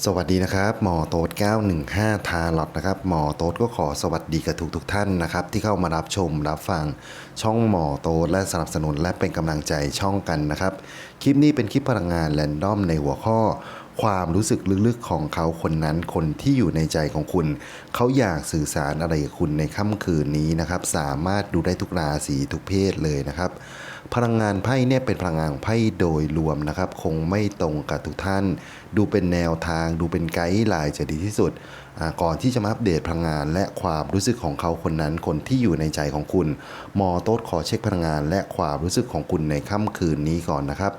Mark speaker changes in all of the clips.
Speaker 1: สวัสดีนะครับหมอโต๊ด915 ทาลอตนะครับหมอโต๊ดก็ขอสวัสดีกับทุกทุกๆท่านนะครับที่เข้ามารับชมรับฟังช่องหมอโต๊ดและสนับสนุนและเป็นกำลังใจช่องกันนะครับคลิปนี้เป็นคลิปพลังงานแรนดอมในหัวข้อ ความรู้สึกลึกๆของเขาคนนั้นคนที่อยู่ในใจของคุณ เขาอยากสื่อสารอะไรกับคุณในค่ำคืนนี้นะครับสามารถดูได้ทุกราศีทุกเพศเลยนะครับ พลังงานไพ่เนี่ยเป็นพลังงานของไพ่โดยรวมนะครับ คงไม่ตรงกับทุกท่าน ดูเป็นแนวทาง ดูเป็นไกด์ไลน์จะดีที่สุด ก่อนที่จะมาอัปเดตพลังงาน และความรู้สึกของเขาคนนั้น คนที่อยู่ในใจของคุณ มอโต๊ดขอเช็คพลังงาน และความรู้สึกของคุณในค่ำคืนนี้ก่อนนะครับ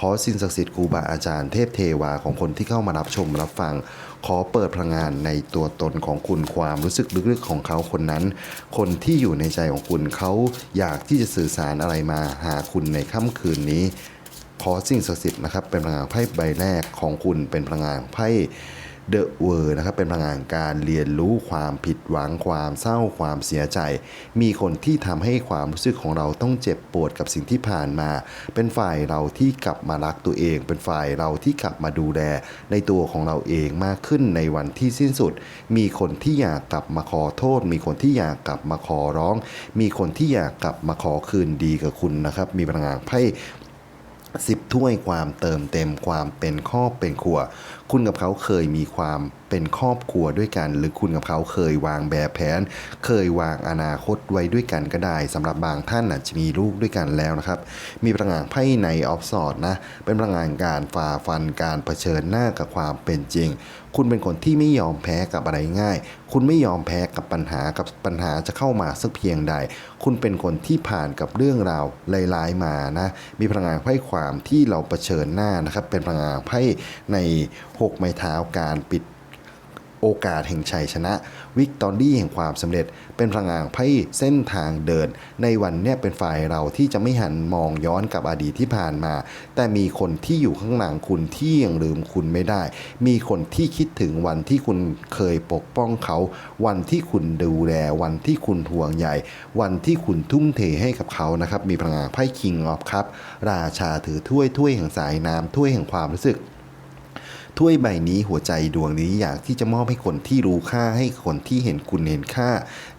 Speaker 1: ขอสิ่งศักดิ์สิทธิ์ครูบาอาจารย์เทพเทวาของคนที่เข้ามารับชมรับฟัง ขอเปิดพลังงานในตัวตนของคุณความรู้สึกลึกๆของเขาคนนั้น คนที่อยู่ในใจของคุณเขาอยากที่จะสื่อสารอะไรมาหาคุณในค่ำคืนนี้ ขอสิ่งศักดิ์สิทธิ์นะครับเป็นพลังงานไพ่ใบแรกของคุณเป็นพลังงานไพ่ เดอะเวอร์นะครับเป็นพลังงานการเรียนรู้ความผิดหวังความเศร้าความเสียใจ มีคนที่ทำให้ความรู้สึกของเราต้องเจ็บปวดกับสิ่งที่ผ่านมา เป็นฝ่ายเราที่กลับมารักตัวเอง เป็นฝ่ายเราที่กลับมาดูแล ในตัวของเราเองมากขึ้นในวันที่สิ้นสุด มีคนที่อยากกลับมาขอโทษ มีคนที่อยากกลับมาขอร้อง มีคนที่อยากกลับมาขอคืนดีกับคุณนะครับ มีพลังงานไพ่ สิบถ้วยความเติมเต็มความเป็นครอบเป็นครัว คุณกับเขาเคยมีความเป็นครอบครัวด้วยกัน หรือคุณกับเขาเคยวางแบบแผน เคยวางอนาคตไว้ด้วยกันก็ได้สำหรับบางท่านอาจจะมีลูกด้วยกันแล้วนะครับ มีพลังงานไพ่ในออฟสอดนะ เป็นพลังงานการฝ่าฟันการเผชิญหน้ากับความเป็นจริง คุณเป็นคนที่ไม่ยอมแพ้กับอะไรง่าย คุณไม่ยอมแพ้กับปัญหากับปัญหาจะเข้ามาสักเพียงใด คุณเป็นคนที่ผ่านกับเรื่องราวหลายๆมานะมีพลังงานไพ่ความที่เราเผชิญหน้านะครับเป็นพลังงานไพ่ในหกไม้เท้าการปิด โอกาสแห่งชัยชนะ วิกตอรี่แห่งความสำเร็จ เป็นพลังงานไพ่เส้นทางเดิน ในวันเนี้ยเป็นฝ่ายเราที่จะไม่หันมองย้อนกับอดีตที่ผ่านมา แต่มีคนที่อยู่ข้างหลังคุณที่ยังลืมคุณไม่ได้ มีคนที่คิดถึงวันที่คุณเคยปกป้องเขา วันที่คุณดูแล วันที่คุณห่วงใยวันที่คุณทุ่มเทให้กับเขานะครับมีพลังงานไพ่คิงออฟครับราชาถือถ้วยถ้วยแห่งสายน้ำถ้วยแห่งความรู้สึก ถ้วยใบนี้หัวใจดวงนี้อยากที่จะมอบให้คนที่รู้ค่าให้คนที่เห็นคุณเห็นค่า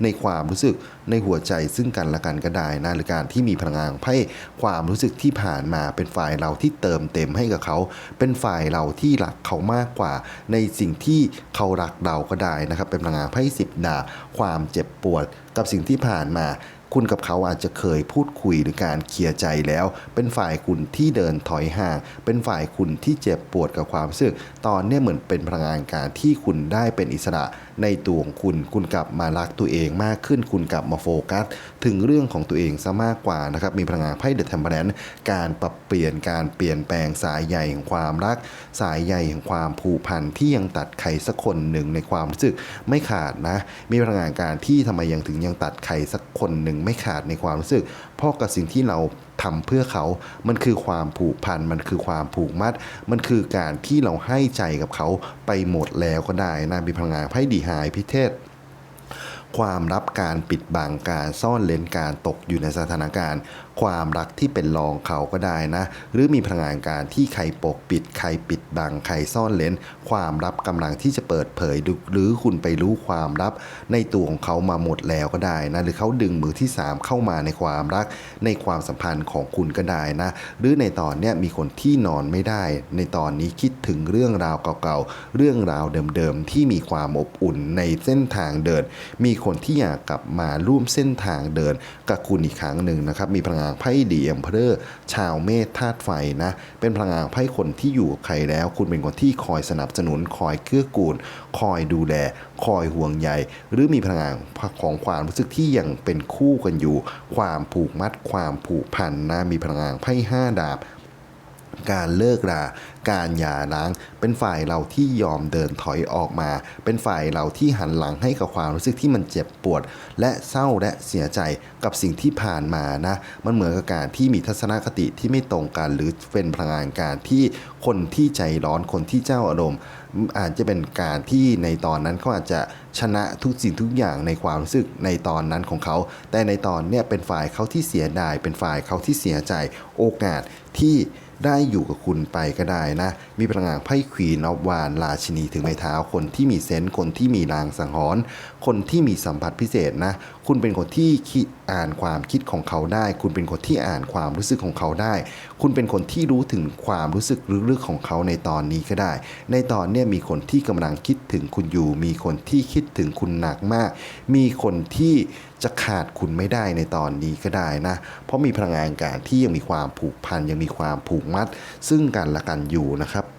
Speaker 1: ในความรู้สึกในหัวใจซึ่งกันและกันก็ได้นะหรือการที่มีพลังงานไพ่ความรู้สึกที่ผ่านมาเป็นฝ่ายเราที่เติมเต็มให้กับเขา เป็นฝ่ายเราที่รักเขามากกว่า ในสิ่งที่เขารักเราก็ได้นะครับ เป็นพลังงานไพ่สิบดาบความเจ็บปวดกับสิ่งที่ผ่านมา คุณกับเขาอาจจะเคยพูดคุยหรือการเคลียร์ใจแล้ว เป็นฝ่ายคุณที่เดินถอยห่าง เป็นฝ่ายคุณที่เจ็บปวดกับความรู้สึก ตอนนี้เหมือนเป็นพลังงานการที่คุณได้เป็นอิสระในตัวของคุณ คุณกลับมารักตัวเองมากขึ้น คุณกลับมาโฟกัส ถึงเรื่องของตัวเองซะมากกว่านะครับ มีพลังงานไพ่เดอะเทมเพลนการปรับเปลี่ยน การเปลี่ยนแปลงสายใยแห่งความรัก สายใยแห่งความผูกพันที่ยังตัดใครสักคนหนึ่งในความรู้สึกไม่ขาดนะ มีพลังงานการที่ทำไมยังถึงยังตัดใครสักคนหนึ่งไม่ขาดในความรู้สึก เพราะกับสิ่งที่เราทำเพื่อเขา มันคือความผูกพัน มันคือความผูกมัด มันคือการที่เราให้ใจกับเขาไปหมดแล้วก็ได้นะมีพลังงานไพ่ดีหายพิเทศความลับการปิดบังการซ่อนเลนการตกอยู่ในสถานการณ์ ความรักที่เป็นรองเขาก็ได้นะ หรือมีพลังงานการที่ใครปกปิด ใครปิดบัง ใครซ่อนเลนความลับกำลังที่จะเปิดเผยหรือคุณไปรู้ความลับ ในตัวของเขามาหมดแล้วก็ได้นะ หรือเขาดึงมือที่ 3 เข้ามาในความรัก ในความสัมพันธ์ของคุณก็ได้นะ หรือในตอนเนี้ยมีคนที่นอนไม่ได้ ในตอนนี้คิดถึงเรื่องราวเก่าๆ เรื่องราวเดิมๆ ที่มีความอบอุ่นในเส้นทางเดิน มีคนที่อยากกลับมาร่วมเส้นทางเดินกับคุณอีกครั้งหนึ่งนะครับ มีพลังงานไพ่ดีเอ็มเพอร์ชาวเมธธาตุไฟนะ เป็นพลังงานไพ่คนที่อยู่กับใครแล้ว คุณเป็นคนที่คอยสนับสนุนคอยเกื้อกูล คอยดูแล คอยห่วงใยหรือมีพลังงานของความรู้สึกที่ยังเป็นคู่กันอยู่ ความผูกมัดความผูกพันนะมีพลังงานไพ่ห้าดาบ การเลิกราการหย่าร้าง เป็นฝ่ายเราที่ยอมเดินถอยออกมา เป็นฝ่ายเราที่หันหลังให้กับความรู้สึกที่มันเจ็บปวด และเศร้าและเสียใจกับสิ่งที่ผ่านมานะ มันเหมือนกับการที่มีทัศนคติที่ไม่ตรงกัน หรือเป็นพลังงานการที่คนที่ใจร้อนคนที่เจ้าอารมณ์อาจจะเป็นการที่ในตอนนั้นเขาอาจจะชนะทุกสิ่งทุกอย่างในความรู้สึกในตอนนั้นของเขา แต่ในตอนเนี้ยเป็นฝ่ายเขาที่เสียดาย เป็นฝ่ายเขาที่เสียใจโอกาสที่ ได้อยู่กับคุณไปก็ได้นะ มีพลังงานไพ่ควีนออฟวานราชินีถึงไม้เท้าคนที่มีเซนส์คนที่มีรางสังหรณ์คนที่มีสัมผัสพิเศษนะ คุณเป็นคนที่คิดอ่านความคิดของเขาได้ คุณเป็นคนที่อ่านความรู้สึกของเขาได้ คุณเป็นคนที่รู้ถึงความรู้สึกลึกๆของเขาในตอนนี้ก็ได้ ในตอนนี้มีคนที่กำลังคิดถึงคุณอยู่ มีคนที่คิดถึงคุณหนักมาก มีคนที่จะขาดคุณไม่ได้ในตอนนี้ก็ได้นะ เพราะมีพลังงานการที่ยังมีความผูกพันยังมีความผูกมัด ซึ่งกันและกันอยู่นะครับ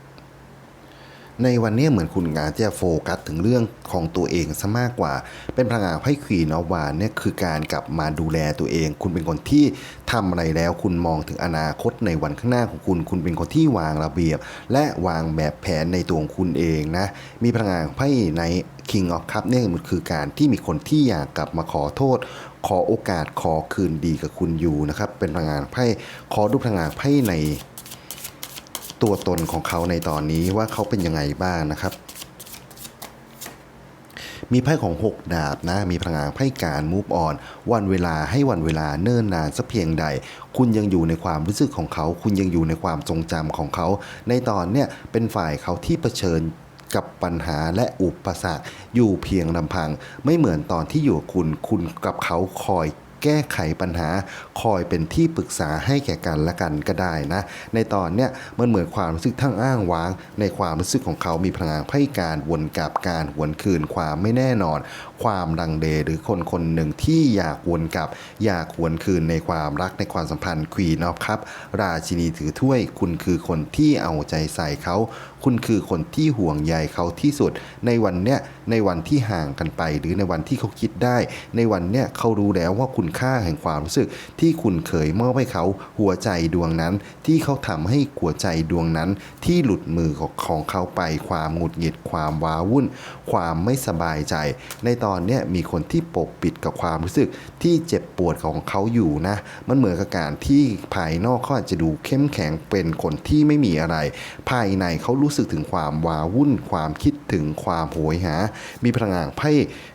Speaker 1: ในวันนี้เหมือนคุณงานจะโฟกัสถึงเรื่องของตัวเองซะมากกว่า เป็นพลังงานไพ่ควีนอวานเนี่ยคือการกลับมาดูแลตัวเอง คุณเป็นคนที่ทำอะไรแล้ว คุณมองถึงอนาคตในวันข้างหน้าของคุณ คุณเป็นคนที่วางระเบียบ และวางแบบแผนในตัวของคุณเองนะ มีพลังงานไพ่ใน King of Cup เนี่ยมันคือการที่มีคนที่อยากกลับมาขอโทษ ขอโอกาสขอคืนดีกับคุณอยู่นะครับ เป็นพลังงานไพ่ขอดูพลังงานไพ่ใน ตัวตนของเขาในตอนนี้ว่าเขาเป็นยังไงบ้างนะครับ มีไพ่ของ 6 ดาบนะ มีพลังงานไพ่การมูฟออนวันเวลาให้วันเวลาเนิ่นนานสักเพียงใด คุณยังอยู่ในความรู้สึกของเขา คุณยังอยู่ในความทรงจำของเขา ในตอนเนี้ยเป็นฝ่ายเขาที่เผชิญกับปัญหาและอุปสรรคอยู่เพียงลำพัง ไม่เหมือนตอนที่อยู่กับคุณคุณกับเขาคอย แก้ไขปัญหา คอยเป็นที่ปรึกษาให้แก่กันและกันก็ได้นะ ในตอนเนี้ยมันเหมือนความรู้สึกทั้งอ้างว้าง ในความรู้สึกของเขามีพลังไพ่การวนกลับการหวนคืนความไม่แน่นอน ความดังเดหรือคนคนหนึ่งที่อยากวนกลับ อยากหวนคืนในความรักในความสัมพันธ์ควีนอฟครับราชินีถือถ้วย คุณคือคนที่เอาใจใส่เขา คุณคือคนที่ห่วงใยเขาที่สุด ในวันเนี้ยในวันที่ห่างกันไป หรือในวันที่เขาคิดได้ ในวันเนี้ยเขารู้แล้วว่าคุณค่าแห่งความรู้สึก ที่คุณเคยมอบให้เขาหัวใจดวงนั้น ที่เขาทำให้หัวใจดวงนั้น ที่หลุดมือของของเขาไปความหงุดหงิดความว้าวุ่น ความไม่สบายใจในตอนเนี้ยมีคนที่ปกปิดกับความรู้สึกที่เจ็บปวดของเขาอยู่นะ มันเหมือนกับการที่ภายนอกเขาอาจจะดูเข้มแข็งเป็นคนที่ไม่มีอะไร ภายในเขารู้สึกถึงความว้าวุ่น ความคิดถึงความโหยหา มีพลังงานไพ่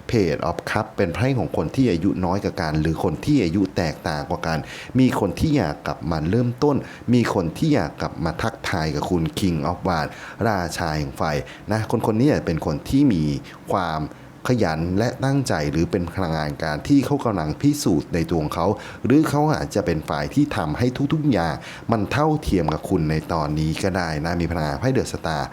Speaker 1: เพจออฟคัพเป็นไพ่ของคนที่อายุน้อยกว่ากัน หรือคนที่อายุแตกต่างกว่ากัน มีคนที่อยากกลับมาเริ่มต้น มีคนที่อยากกลับมาทักทายกับคุณ King of w a n ราชาแห่งไฟนะคนคนนี้เป็นคนที่มีความ ขยันและตั้งใจหรือเป็นพลังงานการที่เขากำลังพิสูจน์ในตัวของเขา หรือเขาอาจจะเป็นฝ่ายที่ทำให้ทุกๆอย่างมันเท่าเทียมกับคุณในตอนนี้ก็ได้นะมีพลังงานไพ่เดอะสตาร์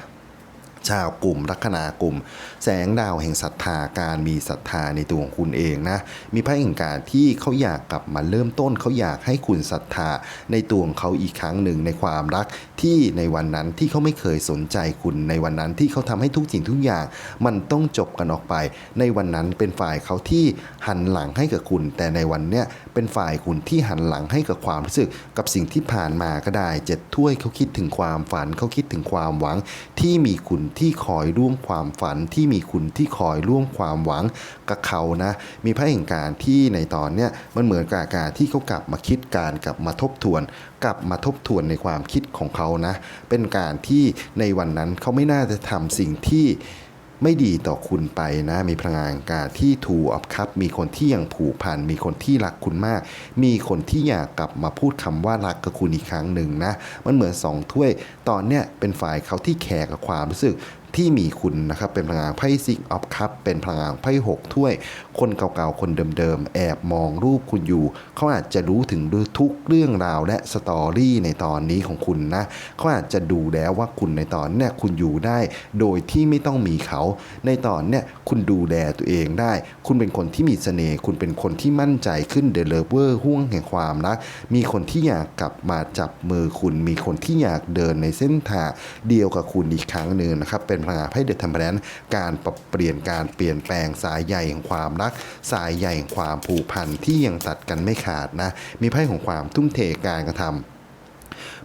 Speaker 1: ชาวกลุ่มลัคนากลุ่ม แสงดาวแห่งศรัทธาการมีศรัทธาในตัวของคุณเองนะ มีพ่แห่งการที่เขาอยากกลับมาเริ่มต้นเขาอยากให้คุณศรัทธาในตัวของเขาอีกครั้งหนึ่งในความรักที่ในวันนั้นที่เขาไม่เคยสนใจคุณในวันนั้นที่เขาทำให้ทุกสิ่งทุกอย่าง มันต้องจบกันออกไป ในวันนั้นเป็นฝ่ายเขาที่หันหลังให้กับคุณ แต่ในวันเนี้ยเป็นฝ่ายคุณที่หันหลังให้กับความรู้สึกกับสิ่งที่ผ่านมาก็ได้เจ็ดถ้วยเขาคิดถึงความฝันเขาคิดถึงความหวัง ที่มีคุณที่คอยร่วมความฝัน ที่มีคุณที่คอยร่วมความหวังกับเขานะมีพระแห่งการที่ในตอนเนี้ยมันเหมือนกับการที่เขากลับมาคิดการกลับมาทบทวน กลับมาทบทวนในความคิดของเขานะ เป็นการที่ในวันนั้นเขาไม่น่าจะทำสิ่งที่ ไม่ดีต่อคุณไปนะ มีพลังงานการที่ถูอับคับมีคนที่ยังผูกพัน มีคนที่รักคุณมาก มีคนที่อยากกลับมาพูดคำว่ารักกับคุณอีกครั้งหนึ่งนะ มันเหมือนสองถ้วย ตอนเนี้ยเป็นฝ่ายเขาที่แคร์กับความรู้สึก ที่มีคุณนะครับเป็นพลังงานไพ่ซิกออฟคัพเป็นพลังงานไพ่หกถ้วย คนเก่าๆ คนเดิมๆ แอบมองรูปคุณอยู่ เขาอาจจะรู้ถึงทุกเรื่องราวและสตอรี่ในตอนนี้ของคุณนะเขาอาจจะดูแล้วว่าคุณในตอนเนี้ยคุณอยู่ได้ โดยที่ไม่ต้องมีเขา ในตอนเนี้ยคุณดูแลตัวเองได้ คุณเป็นคนที่มีเสน่ห์คุณเป็นคนที่มั่นใจขึ้นเดลเวอร์ห่วงแห่งความรักมีคนที่อยากกลับมาจับมือคุณ มีคนที่อยากเดินในเส้นทางเดียวกับคุณอีกครั้งหนึ่งนะครับเป็นพลังงานไพ่เดอดทัมเปลนการปรับเปลี่ยนการเปลี่ยนแปลงสายใหญ่ของความรัก สายใหญ่ของความผูกพันที่ยังตัดกันไม่ขาดนะ มีไพ่ของความทุ่มเทการกระทำ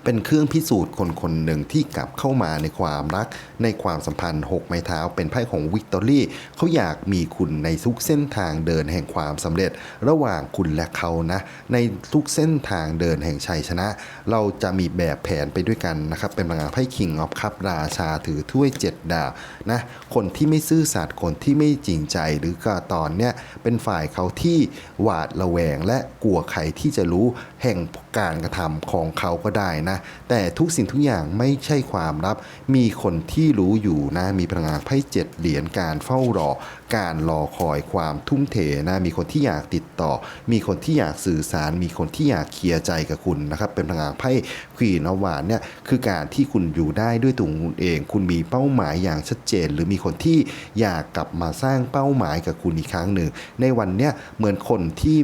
Speaker 1: เป็นเครื่องพิสูจน์คนคนหนึ่งที่กลับเข้ามาในความรัก ในความสัมพันธ์หกไม้เท้า เป็นไพ่ของวิกตอรี่เขาอยากมีคุณในทุกเส้นทางเดินแห่งความสำเร็จ ระหว่างคุณและเขานะ ในทุกเส้นทางเดินแห่งชัยชนะ เราจะมีแบบแผนไปด้วยกันนะครับ เป็นพลังงานไพ่คิงออฟคัพราชาถือถ้วยเจ็ดดาวนะคนที่ไม่ซื่อสัตย์คนที่ไม่จริงใจหรือก็ตอนเนี้ยเป็นฝ่ายเขาที่หวาดระแวงและกลัวใครที่จะรู้แห่ง การกระทำของเขาก็ได้นะ แต่ทุกสิ่งทุกอย่างไม่ใช่ความลับ มีคนที่รู้อยู่นะ มีพลังงานไพ่เจ็ดเหรียญการเฝ้ารอ การรอคอยความทุ่มเทนะ มีคนที่อยากติดต่อ มีคนที่อยากสื่อสาร มีคนที่อยากเคลียร์ใจกับคุณนะครับ เป็นพลังงานไพ่ควีนอวานเนี่ยคือการที่คุณอยู่ได้ด้วยตัวคุณเอง คุณมีเป้าหมายอย่างชัดเจน หรือมีคนที่อยากกลับมาสร้างเป้าหมายกับคุณอีกครั้งหนึ่งในวันเนี้ยเหมือนคนที่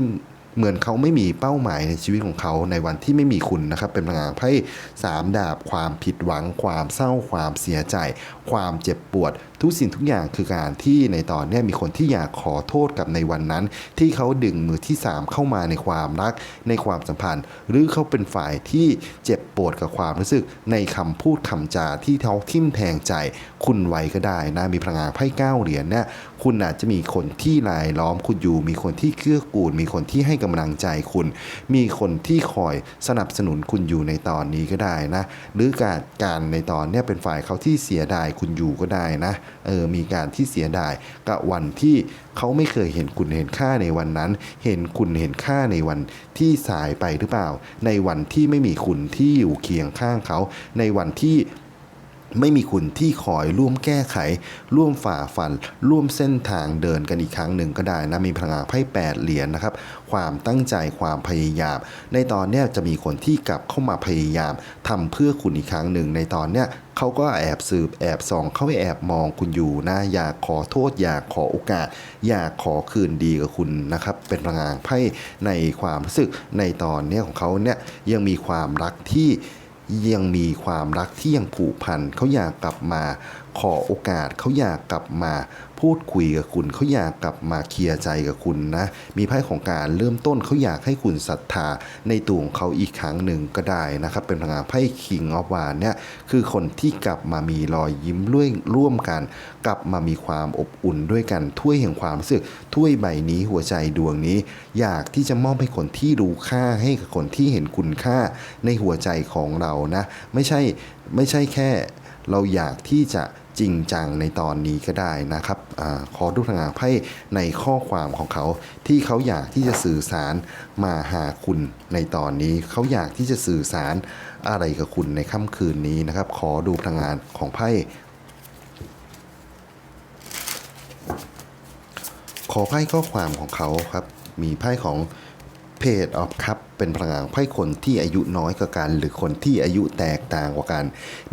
Speaker 1: เหมือนเขาไม่มีเป้าหมายในชีวิตของเขาในวันที่ไม่มีคุณนะครับ เป็นพลังงานไพ่สามดาบความผิดหวัง ความเศร้าความเสียใจ ความเจ็บปวด ทุกสิ่งทุกอย่างคือการที่ในตอนนี้มีคนที่อยากขอโทษกับในวันนั้น ที่เขาดึงมือที่สามเข้ามาในความรักในความสัมพันธ์ หรือเขาเป็นฝ่ายที่เจ็บปวดกับความรู้สึกในคำพูดคำจาที่เขาทิ่มแทงใจ คุณไว้ก็ได้นะมีพลังงานไพ่เก้าเหรียญเนี่ยคุณอาจจะมีคนที่รายล้อมคุณอยู่ มีคนที่เกื้อกูล มีคนที่ให้กำลังใจคุณ มีคนที่คอยสนับสนุนคุณอยู่ในตอนนี้ก็ได้นะ หรือการการในตอนเนี้ยเป็นฝ่ายเขาที่เสียดายคุณอยู่ก็ได้นะเออมีการที่เสียดายกับวันที่เขาไม่เคยเห็นคุณเห็นค่าในวันนั้น เห็นคุณเห็นค่าในวันที่สายไปหรือเปล่า ในวันที่ไม่มีคุณที่อยู่เคียงข้างเขา ในวันที่ ไม่มีคุณที่คอยร่วมแก้ไข ร่วมฝ่าฟัน ร่วมเส้นทางเดินกันอีกครั้งหนึ่งก็ได้นะมีพลังงานไพ่แปดเหรียญนะครับ ความตั้งใจความพยายาม ในตอนนี้จะมีคนที่กลับเข้ามาพยายามทำเพื่อคุณอีกครั้งหนึ่งในตอนเนี้ยเขาก็แอบสืบแอบส่องเขาแอบมองคุณอยู่นะ อยากขอโทษ อยากขอโอกาส อยากขอคืนดีกับคุณนะครับ เป็นพลังงานไพ่ในความรู้สึกในตอนนี้ของเขาเนี่ยยังมีความรักที่ ยังมีความรักที่ยังผูกพันเขาอยากกลับมาขอโอกาสเขาอยากกลับมา พูดคุยกับคุณเขาอยากกลับมาเคลียร์ใจกับคุณนะมีไพ่ของการเริ่มต้นเขาอยากให้คุณศรัทธาในตัวของเขาอีกครั้งหนึ่งก็ได้นะครับเป็นพลังงานไพ่คิงออฟวานเนี่ยคือคนที่กลับมามีรอยยิ้มร่วมร่วมกัน กลับมามีความอบอุ่นด้วยกันถ้วยแห่งความรู้สึกถ้วยใบนี้หัวใจดวงนี้ อยากที่จะมอบให้คนที่รู้ค่าให้กับคนที่เห็นคุณค่าในหัวใจของเรานะ ไม่ใช่ไม่ใช่แค่เราอยากที่จะ จริงจังในตอนนี้ก็ได้นะครับอขอดูทางานไพ่ในข้อความของเขาที่เขาอยากที่จะสื่อสารมาหาคุณในตอนนี้ เขาอยากที่จะสื่อสารอะไรกับคุณในค่ำคืนนี้นะครับ ขอดูพลังงานของไพ่ขอไพ่ข้อความของเขาครับ มีไพ่ของ เพจออฟคัพเป็นพลังงานไพ่คนที่อายุน้อยกว่ากัน หรือคนที่อายุแตกต่างกว่ากัน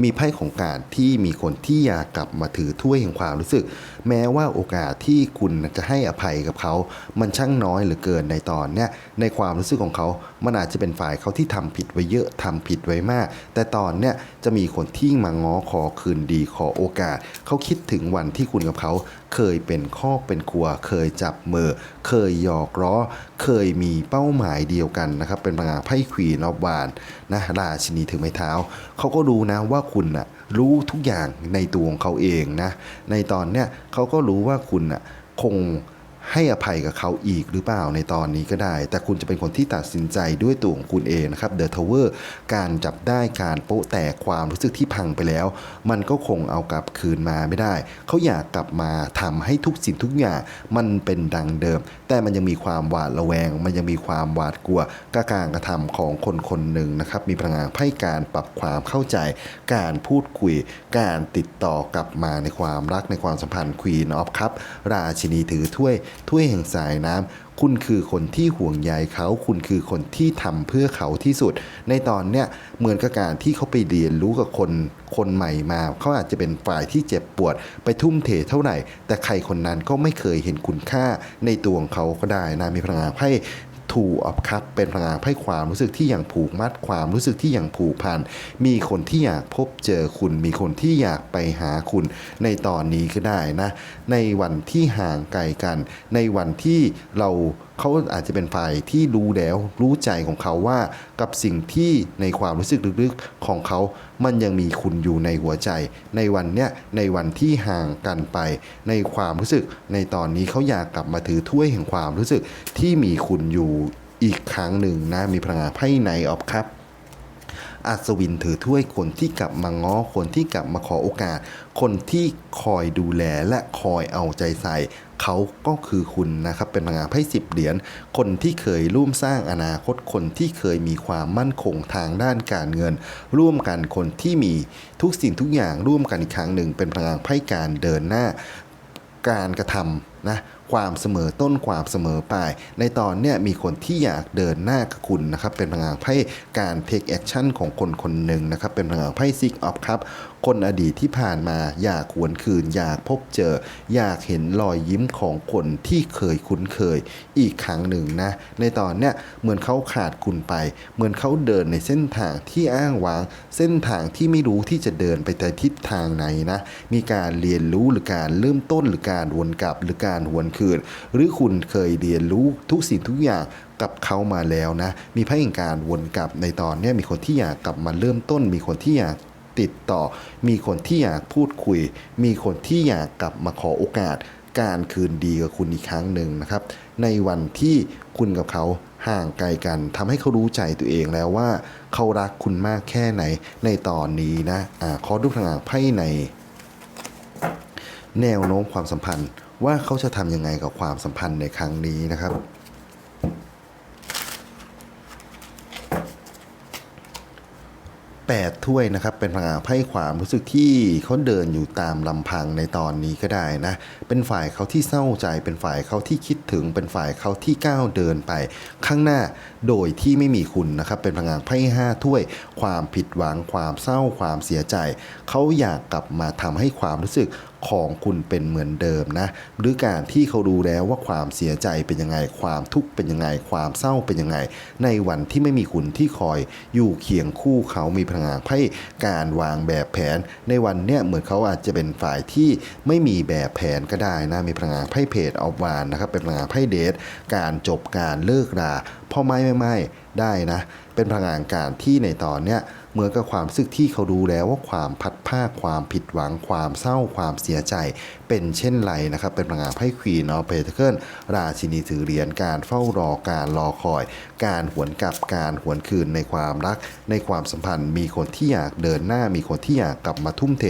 Speaker 1: มีไพ่ของการที่มีคนที่อยากกลับมาถือถ้วยแห่งความรู้สึก แม้ว่าโอกาสที่คุณจะให้อภัยกับเขา มันช่างน้อยเหลือเกินในตอนเนี้ยในความรู้สึกของเขา มันอาจจะเป็นฝ่ายเขาที่ทำผิดไว้เยอะทำผิดไว้มาก แต่ตอนเนี้ยจะมีคนที่มาง้อขอคืนดีขอโอกาส เขาคิดถึงวันที่คุณกับเขาเคยเป็นคอกเป็นครัว เคยจับมือ เคยหยอกล้อ เคยมีเป้าหมายเดียวกันนะครับ เป็นพลังานไพ่ควีนอบบานนะราชินีถือไม้เท้า เขาก็รู้นะว่าคุณน่ะรู้ทุกอย่างในตัวของเขาเองนะ ในตอนเนี้ยเขาก็รู้ว่าคุณน่ะคง ให้อภัยกับเขาอีกหรือเปล่าในตอนนี้ก็ได้ แต่คุณจะเป็นคนที่ตัดสินใจด้วยตัวของคุณเองนะครับเดอะทาวเวอร์การจับได้การโป๊ะแตกความรู้สึกที่พังไปแล้ว มันก็คงเอากลับคืนมาไม่ได้ เขาอยากกลับมาทำให้ทุกสิ่งทุกอย่างมันเป็นดังเดิม แต่มันยังมีความหวาดระแวง มันยังมีความหวาดกลัวกับการกระทำของคนคนหนึ่งนะครับมีพลังงานไพ่การปรับความเข้าใจ การพูดคุย การติดต่อกลับมาในความรักในความสัมพันธ์ควีนออฟคัพราชินีถือถ้วยถ้วยแห่งสายน้ำคุณคือคนที่ห่วงใยเขา คุณคือคนที่ทำเพื่อเขาที่สุด ในตอนเนี้ยเหมือนกับการที่เขาไปเรียนรู้กับคนคนใหม่มา เขาอาจจะเป็นฝ่ายที่เจ็บปวด ไปทุ่มเทเท่าไหร่ แต่ใครคนนั้นก็ไม่เคยเห็นคุณค่าในตัวของเขาก็ได้นะมีพลังงานไพ่ ทูออฟคัพเป็นพลังงานไพ่ความรู้สึกที่ยังผูกมัดความรู้สึกที่ยังผูกพัน มีคนที่อยากพบเจอคุณ มีคนที่อยากไปหาคุณ ในตอนนี้ก็ได้นะ ในวันที่ห่างไกลกัน ในวันที่เรา เขาอาจจะเป็นฝ่ายที่รู้แล้วรู้ใจของเขาว่ากับสิ่งที่ในความรู้สึกลึกๆของเขา มันยังมีคุณอยู่ในหัวใจ ในวันเนี้ยในวันที่ห่างกันไป ในความรู้สึกในตอนนี้เขาอยากกลับมาถือถ้วยแห่งความรู้สึกที่มีคุณอยู่อีกครั้งหนึ่งนะมีพลังงานไพ่ในออฟครับ อัศวินถือถ้วยคนที่กลับมาง้อคนที่กลับมาขอโอกาส คนที่คอยดูแลและคอยเอาใจใส่เขาก็คือคุณนะครับเป็นพลังงานไพ่สิบเหรียญคนที่เคยร่วมสร้างอนาคตคนที่เคยมีความมั่นคงทางด้านการเงิน ร่วมกันคนที่มีทุกสิ่งทุกอย่างร่วมกันอีกครั้งหนึ่งเป็นพลังงานไพ่การเดินหน้า การกระทำนะความเสมอต้นความเสมอปลาย ในตอนเนี้ยมีคนที่อยากเดินหน้ากับคุณนะครับ เป็นพลังงานไพ่การ take action ของคนคนหนึ่งนะครับ เป็นพลังงานไพ่ six of cup คนอดีตที่ผ่านมาอยากหวนคืน อยากพบเจอ อยากเห็นรอยยิ้มของคนที่เคยคุ้นเคย อีกครั้งหนึ่งนะ ในตอนเนี้ยเหมือนเขาขาดคุณไป เหมือนเขาเดินในเส้นทางที่อ้างว้าง เส้นทางที่ไม่รู้ที่จะเดินไปแต่ทิศทางไหนนะ มีการเรียนรู้หรือการเริ่มต้นหรือการวนกลับหรือการหวนคืน หรือคุณเคยเรียนรู้ทุกสิ่งทุกอย่างกับเขามาแล้วนะ มีพระแห่งการวนกลับในตอนเนี้ยมีคนที่อยากกลับมาเริ่มต้น มีคนที่อยาก ติดต่อ มีคนที่อยากพูดคุย มีคนที่อยากกลับมาขอโอกาส การคืนดีกับคุณอีกครั้งหนึ่งนะครับ ในวันที่คุณกับเขาห่างไกลกันทำให้เขารู้ใจตัวเองแล้วว่า เขารักคุณมากแค่ไหนในตอนนี้นะอ่าขอดูพลังไพ่ใน แนวโน้มความสัมพันธ์ว่าเขาจะทำยังไงกับความสัมพันธ์ในครั้งนี้นะครับ 8 ถ้วยนะครับ เป็นพลังงานไพ่ความรู้สึกที่เขาเดินอยู่ตามลำพังในตอนนี้ก็ได้นะ เป็นฝ่ายเขาที่เศร้าใจ เป็นฝ่ายเขาที่คิดถึง เป็นฝ่ายเขาที่ก้าวเดินไป ข้างหน้าโดยที่ไม่มีคุณนะครับ เป็นพลังงานไพ่ห้าถ้วย ความผิดหวัง ความเศร้า ความเสียใจ เขาอยากกลับมาทำให้ความรู้สึกของคุณเป็นเหมือนเดิมนะ หรือการที่เขาดูแล้วว่าความเสียใจเป็นยังไง ความทุกข์เป็นยังไง ความเศร้าเป็นยังไง ในวันที่ไม่มีคุณที่คอยอยู่เคียงคู่เขามีพลังงานไพ่การวางแบบแผน ในวันเนี้ยเหมือนเขาอาจจะเป็นฝ่ายที่ไม่มีแบบแผนก็ได้นะมีพลังงานไพ่เพจออฟวานนะครับเป็นพลังงานไพ่เดทการจบการเลิกราพ่อไม่ไม่ไม่ได้นะ เป็นพลังงานการที่ในตอนเนี้ย เหมือนกับความสึกที่เขารู้แล้วว่าความพัดภาความผิดหวังความเศร้าความเสียใจ เป็นเช่นไรนะครับ เป็นพลังงานไพ่ควีนออเพเทเคิลราชินีถือเหรียญการเฝ้ารอการรอคอย การหวนกลับการหวนคืนในความรัก ในความสัมพันธ์มีคนที่อยากเดินหน้ามีคนที่อยากกลับมาทุ่มเท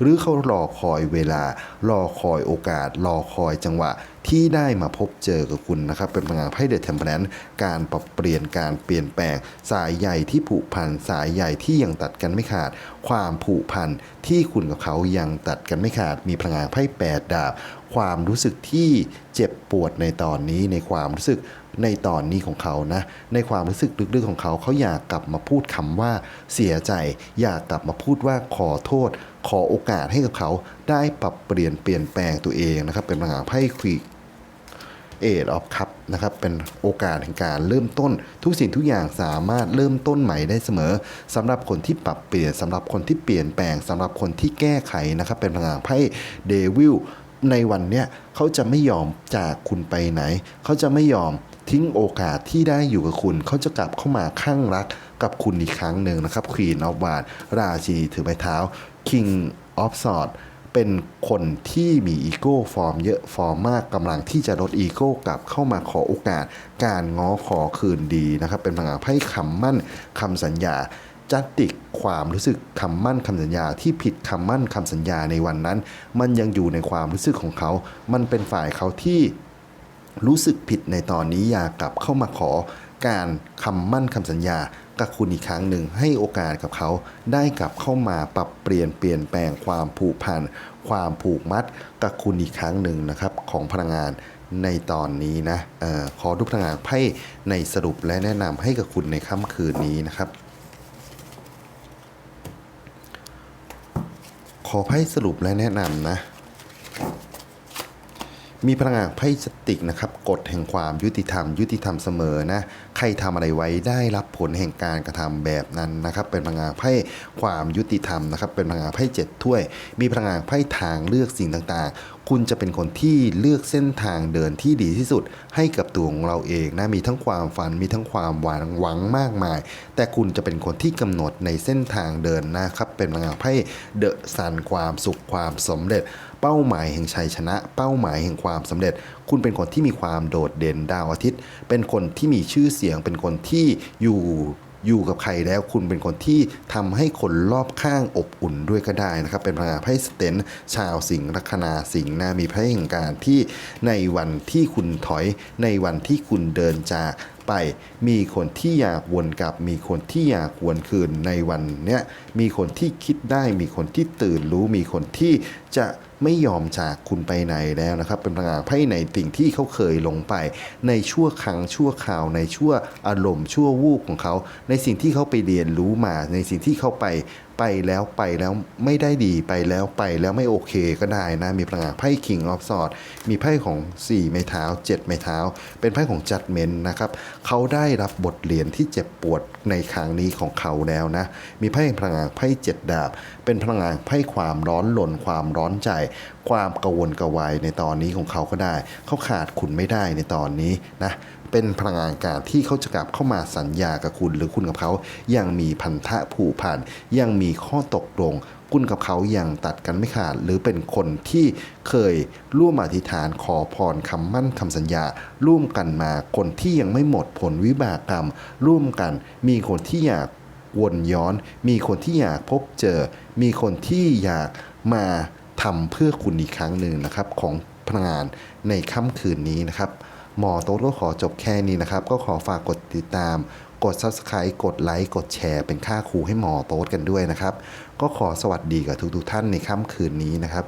Speaker 1: หรือเขารอคอยเวลารอคอยโอกาส รอคอยจังหวะที่ได้มาพบเจอกับคุณนะครับ เป็นพลังงานไพ่เดอะเทมเพลนการปรับเปลี่ยนการเปลี่ยนแปลง สายใยที่ผูกพันสายใยที่ยังตัดกันไม่ขาด ความผูกพันที่คุณกับเขายังตัดกันไม่ขาด มีพลังงานไพ่แปดดาบ ความรู้สึกที่เจ็บปวดในตอนนี้ในความรู้สึกในตอนนี้ของเขานะ ในความรู้สึกลึกๆของเขาเขาอยากกลับมาพูดคำว่าเสียใจ อยากกลับมาพูดว่าขอโทษ ขอโอกาสให้กับเขาได้ปรับเปลี่ยนเปลี่ยนแปลงตัวเองนะครับ เป็นพลังงานไพ่ควีเอทออฟคัพ นะครับเป็นโอกาสแห่งการเริ่มต้น ทุกสิ่งทุกอย่างสามารถเริ่มต้นใหม่ได้เสมอสำหรับคนที่ปรับเปลี่ยนสำหรับคนที่เปลี่ยนแปลงสำหรับคนที่แก้ไขนะครับเป็นพลังไพ่เดวิลในวันเนี้ยเขาจะไม่ยอมจากคุณไปไหน เขาจะไม่ยอมทิ้งโอกาสที่ได้อยู่กับคุณ เขาจะกลับเข้ามาข้างรักกับคุณอีกครั้งหนึ่งนะครับควีนออฟวานราชินีถือไม้เท้า King of Swords เป็นคนที่มีอีโก้ฟอร์มเยอะฟอร์มมากกำลังที่จะลดอีโก้กลับเข้ามาขอโอกาส การง้อขอคืนดีนะครับ เป็นพลังงานไพ่คำมั่นคำสัญญาจัดติกความรู้สึกคำมั่นคำสัญญาที่ผิดคำมั่นคำสัญญาในวันนั้น มันยังอยู่ในความรู้สึกของเขา มันเป็นฝ่ายเขาที่รู้สึกผิดในตอนนี้อยากกลับเข้ามาขอ การคำมั่นคำสัญญากับคุณอีกครั้งหนึ่งให้โอกาสกับเขาได้กลับเข้ามาปรับเปลี่ยนเปลี่ยนแปลงความผูกพัน ความผูกมัดกับคุณอีกครั้งหนึ่งนะครับของพลังงานในตอนนี้นะออขอดูพลังงานไพ่ในสรุปและแนะนำให้กับคุณในค่ำคืนนี้นะครับ ขอไพ่สรุปและแนะนำนะ มีพลังงานไพ่สติกนะครับกฎแห่งความยุติธรรม ยุติธรรมเสมอนะใครทำอะไรไว้ได้รับผลแห่งการกระทำแบบนั้นนะครับ เป็นพลังงานไพ่ความยุติธรรมนะครับ เป็นพลังงานไพ่เจ็ดถ้วย มีพลังงานไพ่ทางเลือกสิ่งต่างๆ คุณจะเป็นคนที่เลือกเส้นทางเดินที่ดีที่สุด ให้กับตัวของเราเองนะมีทั้งความฝันมีทั้งความหวังหวังมากมาย แต่คุณจะเป็นคนที่กำหนดในเส้นทางเดินนะครับ เป็นพลังงานไพ่เดอะซันความสุขความสำเร็จ เป้าหมายแห่งชัยชนะ เป้าหมายแห่งความสำเร็จ คุณเป็นคนที่มีความโดดเด่นดาวอาทิตย์ เป็นคนที่มีชื่อเสียง เป็นคนที่อยู่อยู่กับใครแล้วคุณเป็นคนที่ทำให้คนรอบข้างอบอุ่นด้วยก็ได้นะครับ เป็นพลังงานไพ่สเตนชาวสิงห์ลัคนาสิงห์นะมีไพ่แห่งการที่ในวันที่คุณถอยในวันที่คุณเดินจาก ไป มีคนที่อยากวนกลับ มีคนที่อยากวนคืนในวันเนี้ยมีคนที่คิดได้ มีคนที่ตื่นรู้ มีคนที่จะไม่ยอมจากคุณไปไหนแล้วนะครับ เป็นพลังงานไพ่ในสิ่งที่เขาเคยลงไป ในชั่วครั้งชั่วคราว ในชั่วอารมณ์ชั่ววูบของเขา ในสิ่งที่เขาไปเรียนรู้มา ในสิ่งที่เขาไป ไปแล้วไปแล้วไม่ได้ดีไปแล้วไปแล้วไม่โอเคก็ได้นะ มีพลังงานไพ่ King of Swords มีไพ่ของ 4 ไม้เท้า 7 ไม้เท้า เป็นไพ่ของ Judgment นะครับ เขาได้รับบทเรียนที่เจ็บปวดในครั้งนี้ของเขาแล้วนะ มีไพ่พลังงานไพ่เจ็ดดาบ เป็นพลังงานไพ่ความร้อนหล่นความร้อนใจ ความกังวลกระวายในตอนนี้ของเขาก็ได้ เขาขาดคุณไม่ได้ในตอนนี้นะ เป็นพลังงานการที่เขาจะกลับเข้ามาสัญญากับคุณ หรือคุณกับเขายังมีพันธะผูกพันยังมีข้อตกลงคุณกับเขายังตัดกันไม่ขาด หรือเป็นคนที่เคยร่วมอธิษฐานขอพรคำมั่นคำสัญญา ร่วมกันมาคนที่ยังไม่หมดผลวิบากกรรม ร่วมกันมีคนที่อยากวนย้อน มีคนที่อยากพบเจอ มีคนที่อยากมาทำเพื่อคุณอีกครั้งหนึ่งนะครับ ของพลังงานในค่ำคืนนี้นะครับ หมอโต๊ดก็ขอจบแค่นี้นะครับ ก็ขอฝากกดติดตาม กด Subscribe กดไลค์กดแชร์เป็นค่าครูให้หมอโต๊ดกันด้วยนะครับ ก็ขอสวัสดีกับทุกๆท่านในค่ำคืนนี้นะครับ